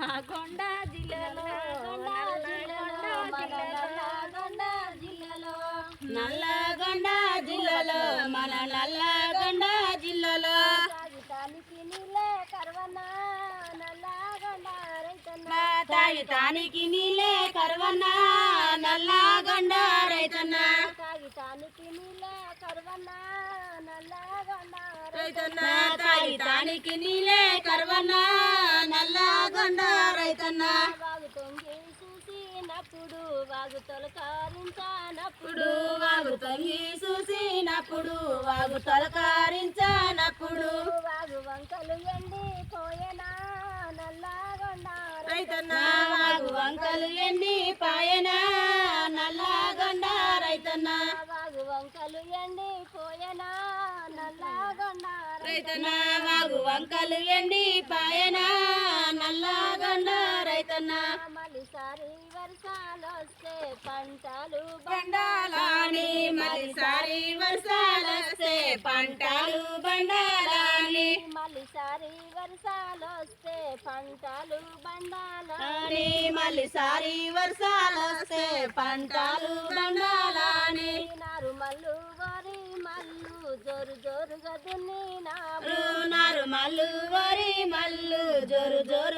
నల్లగొండ జిల్లాలో నల్లగొండ జిల్లాలో నల్లగొండ జిల్లాలో మన నల్లగొండ జిల్లాలో. కాగితానికి నీళ్ళే కరవనా నల్లగొండ రైతన్న. తాగితానికి నీలే కరువన్న నల్లగొండ రైతన్న. కాగితానికి నీళ్ళే కరవనా నల్లగొండ రైతన్న. తాగితానికి నీలే కరువన్న చూసినప్పుడు వాగు తొలకారించానప్పుడు వాగు తొంగి చూసినప్పుడు వాగు తొలకారించనప్పుడు వాగు వంకలు ఎండి పోయేనా నల్లగొండ రైతన్న వాగు వంకలు ఎండి పాయన నల్లగొండ రైతన్న. వాగు వంకలు ఎండి పోయేనా నల్లగొండ రైతన్న. వాగు వంకలు ఎండి పాయన మళ్ళీసారి వర్షాలు వస్తే పంటలు బండాలని మలిసారి వర్షాలొస్తే పంటలు బండాలని. మళ్ళీసారి వర్షాలు వస్తే పంటలు బండాల అని మలిసారి వర్షాలొస్తే పంటలు బండాలని. నారు మల్లు వరి మల్లు జోరు జోరుగా దున్నినా నారు మల్లు వరి మల్లు జోరు జోరుగా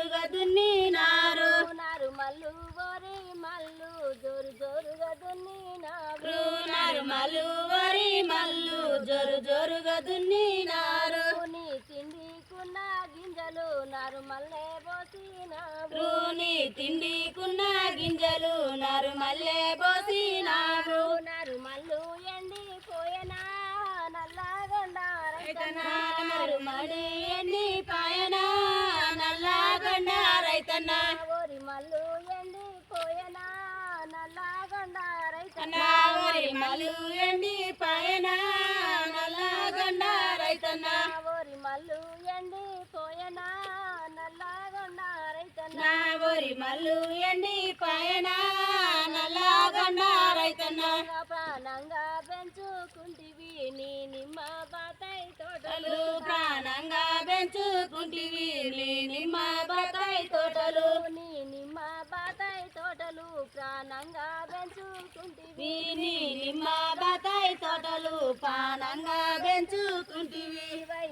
మల్లు వరి మల్లు జోరు జోరుగా దున్నినారు. నీ తిండికున్న గింజలు నారు మల్లె పోసినా నీ తిండికున్న గింజలు నారు మల్లె పోసినారు నారు మల్లు ఎండి పోయేనా నల్లగొండ నారు మడి ఎండి పాయన నల్లగొండ రైతన్న. ఓరి మల్లు ఎండి పోయేనా నల్లగొండ రైతన్న నా వరి మల్లు ఎండి పాయన నల్లగొండ రైతన్న. ఓరి మల్లు ఎండి పోయేనా నల్లగొండ రైతన్న. నా వరి మల్లు ఎండి పాయన నల్లగొండ రైతన్న. ప్రాణంగా పెంచుకుంటివి నీ నిమ్మ బాతాయి తోటలు. తోటలు ప్రాణంగా పెంచుకుంటివి నీ నిమ్మ బతాయి తోటలు. నీ నిమ్మ బాతాయి తోటలు ప్రాణంగా పెంచుకుంటివి నీ నిమ్మ బతాయి తోటలు పానంగా పెంచుకుంటివి వై